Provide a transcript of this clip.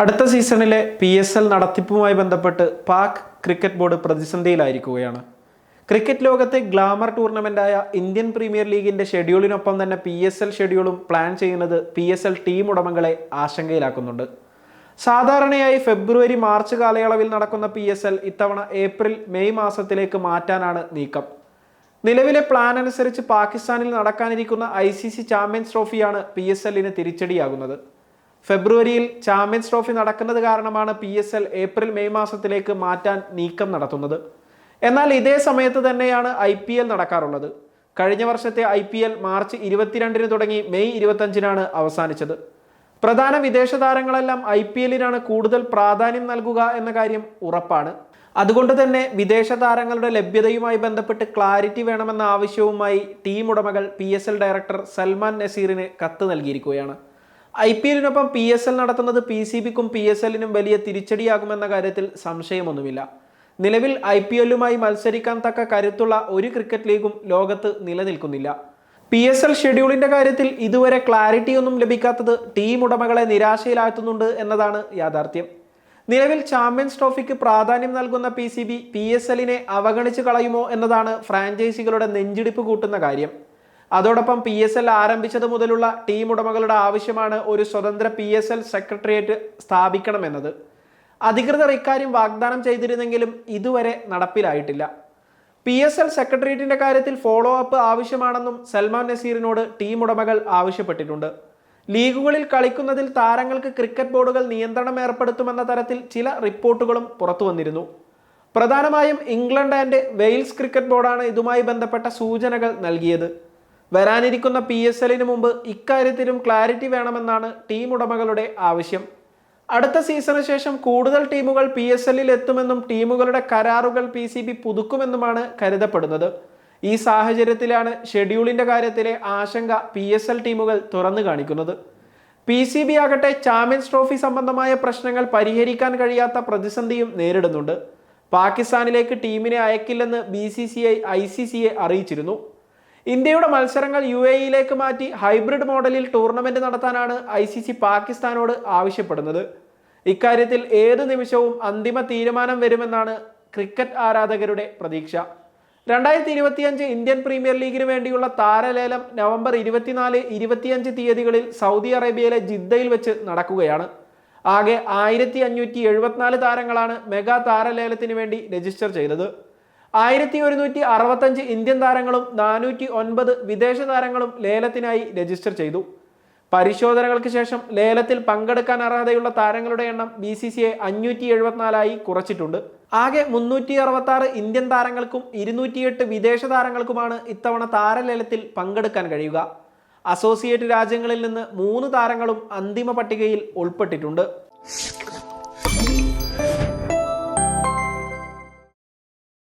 അടുത്ത സീസണിലെ P S L നടത്തിപ്പുമായി ബന്ധപ്പെട്ട് പാക് ക്രിക്കറ്റ് ബോർഡ് പ്രതിസന്ധിയിലായിരിക്കുകയാണ്. ക്രിക്കറ്റ് ലോകത്തെ ഗ്ലാമർ ടൂർണമെന്റായ ഇന്ത്യൻ പ്രീമിയർ ലീഗിന്റെ ഷെഡ്യൂളിനൊപ്പം തന്നെ പി എസ് എൽ ഷെഡ്യൂളും പ്ലാൻ ചെയ്യുന്നത് പി എസ് എൽ ടീം ഉടമകളെ ആശങ്കയിലാക്കുന്നുണ്ട്. സാധാരണയായി ഫെബ്രുവരി മാർച്ച് കാലയളവിൽ നടക്കുന്ന പി എസ് എൽ ഇത്തവണ ഏപ്രിൽ മെയ് മാസത്തിലേക്ക് മാറ്റാനാണ് നീക്കം. നിലവിലെ പ്ലാൻ അനുസരിച്ച് പാകിസ്ഥാനിൽ നടക്കാനിരിക്കുന്ന ഐ സി സി ചാമ്പ്യൻസ് ട്രോഫിയാണ് പി എസ് എല്ലിന് തിരിച്ചടിയാകുന്നത്. ഫെബ്രുവരിയിൽ ചാമ്പ്യൻസ് ട്രോഫി നടക്കുന്നത് കാരണമാണ് P S L April May മാസത്തിലേക്ക് മാറ്റാൻ നീക്കം നടത്തുന്നത്. എന്നാൽ ഇതേ സമയത്ത് തന്നെയാണ് ഐ പി എൽ നടക്കാറുള്ളത്. കഴിഞ്ഞ വർഷത്തെ ഐ പി എൽ മാർച്ച് ഇരുപത്തിരണ്ടിന് തുടങ്ങി മെയ് ഇരുപത്തഞ്ചിനാണ് അവസാനിച്ചത്. പ്രധാന വിദേശ താരങ്ങളെല്ലാം ഐ പി എല്ലിനാണ് കൂടുതൽ പ്രാധാന്യം നൽകുക എന്ന കാര്യം ഉറപ്പാണ്. അതുകൊണ്ട് തന്നെ വിദേശ താരങ്ങളുടെ ലഭ്യതയുമായി ബന്ധപ്പെട്ട് ക്ലാരിറ്റി വേണമെന്ന ആവശ്യവുമായി ടീം ഉടമകൾ പി ഡയറക്ടർ സൽമാൻ നസീറിന് കത്ത് നൽകിയിരിക്കുകയാണ്. ഐ പി എല്ലിനൊപ്പം പി എസ് എൽ നടത്തുന്നത് പി സി ബിക്കും പി എസ് എല്ലിനും വലിയ തിരിച്ചടിയാകുമെന്ന കാര്യത്തിൽ സംശയമൊന്നുമില്ല. നിലവിൽ ഐ പി എല്ലുമായി മത്സരിക്കാൻ തക്ക കരുത്തുള്ള ഒരു ക്രിക്കറ്റ് ലീഗും ലോകത്ത് നിലനിൽക്കുന്നില്ല. പി എസ് എൽ ഷെഡ്യൂളിന്റെ കാര്യത്തിൽ ഇതുവരെ ക്ലാരിറ്റി ഒന്നും ലഭിക്കാത്തത് ടീം ഉടമകളെ നിരാശയിലാഴ്ത്തുന്നുണ്ട് എന്നതാണ് യാഥാർത്ഥ്യം. നിലവിൽ ചാമ്പ്യൻസ് ട്രോഫിക്ക് പ്രാധാന്യം നൽകുന്ന P C B P S എല്ലിനെ അവഗണിച്ച് കളയുമോ എന്നതാണ് ഫ്രാഞ്ചൈസികളുടെ നെഞ്ചിടിപ്പ് കൂട്ടുന്ന കാര്യം. അതോടൊപ്പം പി എസ് എൽ ആരംഭിച്ചത് മുതലുള്ള ടീം ഉടമകളുടെ ആവശ്യമാണ് ഒരു സ്വതന്ത്ര പി എസ് എൽ സെക്രട്ടേറിയറ്റ് സ്ഥാപിക്കണമെന്നത്. അധികൃതർ ഇക്കാര്യം വാഗ്ദാനം ചെയ്തിരുന്നെങ്കിലും ഇതുവരെ നടപ്പിലായിട്ടില്ല. പി എസ് എൽ സെക്രട്ടേറിയറ്റിന്റെ കാര്യത്തിൽ ഫോളോ അപ്പ് ആവശ്യമാണെന്നും സൽമാൻ നസീറിനോട് ടീം ഉടമകൾ ആവശ്യപ്പെട്ടിട്ടുണ്ട്. ലീഗുകളിൽ കളിക്കുന്നതിൽ താരങ്ങൾക്ക് ക്രിക്കറ്റ് ബോർഡുകൾ നിയന്ത്രണം ഏർപ്പെടുത്തുമെന്ന തരത്തിൽ ചില റിപ്പോർട്ടുകളും പുറത്തു വന്നിരുന്നു. പ്രധാനമായും ഇംഗ്ലണ്ട് ആൻഡ് വെയിൽസ് ക്രിക്കറ്റ് ബോർഡാണ് ഇതുമായി ബന്ധപ്പെട്ട സൂചനകൾ നൽകിയത്. വരാനിരിക്കുന്ന പി എസ് എല്ലിന് മുമ്പ് ഇക്കാര്യത്തിലും ക്ലാരിറ്റി വേണമെന്നാണ് ടീം ഉടമകളുടെ ആവശ്യം. അടുത്ത സീസണിന് ശേഷം കൂടുതൽ ടീമുകൾ പി എസ് എല്ലിൽ എത്തുമെന്നും ടീമുകളുടെ കരാറുകൾ പി സി ബി പുതുക്കുമെന്നുമാണ് കരുതപ്പെടുന്നത്. ഈ സാഹചര്യത്തിലാണ് ഷെഡ്യൂളിന്റെ കാര്യത്തിലെ ആശങ്ക പി എസ് എൽ ടീമുകൾ തുറന്നു കാണിക്കുന്നത്. പി സി ബി ആകട്ടെ ചാമ്പ്യൻസ് ട്രോഫി സംബന്ധമായ പ്രശ്നങ്ങൾ പരിഹരിക്കാൻ കഴിയാത്ത പ്രതിസന്ധിയും നേരിടുന്നുണ്ട്. പാകിസ്ഥാനിലേക്ക് ടീമിനെ അയക്കില്ലെന്ന് B C C I I C C A അറിയിച്ചിരുന്നു. ഇന്ത്യയുടെ മത്സരങ്ങൾ യു എ ഇയിലേക്ക് മാറ്റി ഹൈബ്രിഡ് മോഡലിൽ ടൂർണമെന്റ് നടത്താനാണ് ഐ സി സി പാകിസ്ഥാനോട് ആവശ്യപ്പെടുന്നത്. ഇക്കാര്യത്തിൽ ഏത് നിമിഷവും അന്തിമ തീരുമാനം വരുമെന്നാണ് ക്രിക്കറ്റ് ആരാധകരുടെ പ്രതീക്ഷ. രണ്ടായിരത്തി ഇരുപത്തിയഞ്ച് ഇന്ത്യൻ പ്രീമിയർ ലീഗിന് വേണ്ടിയുള്ള താരലേലം നവംബർ ഇരുപത്തിനാല് ഇരുപത്തിയഞ്ച് തീയതികളിൽ സൗദി അറേബ്യയിലെ ജിദ്ദയിൽ വെച്ച് നടക്കുകയാണ്. ആകെ ആയിരത്തി അഞ്ഞൂറ്റി എഴുപത്തിനാല് താരങ്ങളാണ് മെഗാ താരലേലത്തിന് വേണ്ടി രജിസ്റ്റർ ചെയ്തത്. ആയിരത്തി ഒരുന്നൂറ്റി അറുപത്തഞ്ച് ഇന്ത്യൻ താരങ്ങളും നാനൂറ്റി ഒൻപത് വിദേശ താരങ്ങളും ലേലത്തിനായി രജിസ്റ്റർ ചെയ്തു. പരിശോധനകൾക്ക് ശേഷം ലേലത്തിൽ പങ്കെടുക്കാൻ അർഹതയുള്ള താരങ്ങളുടെ എണ്ണം ബി സി സി ഐ അഞ്ഞൂറ്റി എഴുപത്തിനാലായി കുറച്ചിട്ടുണ്ട്. ആകെ മുന്നൂറ്റി അറുപത്തി ആറ് ഇന്ത്യൻ താരങ്ങൾക്കും ഇരുന്നൂറ്റിയെട്ട് വിദേശ താരങ്ങൾക്കുമാണ് ഇത്തവണ താരലേലത്തിൽ പങ്കെടുക്കാൻ കഴിയുക. അസോസിയേറ്റ് രാജ്യങ്ങളിൽ നിന്ന് മൂന്ന് താരങ്ങളും അന്തിമ പട്ടികയിൽ ഉൾപ്പെട്ടിട്ടുണ്ട്.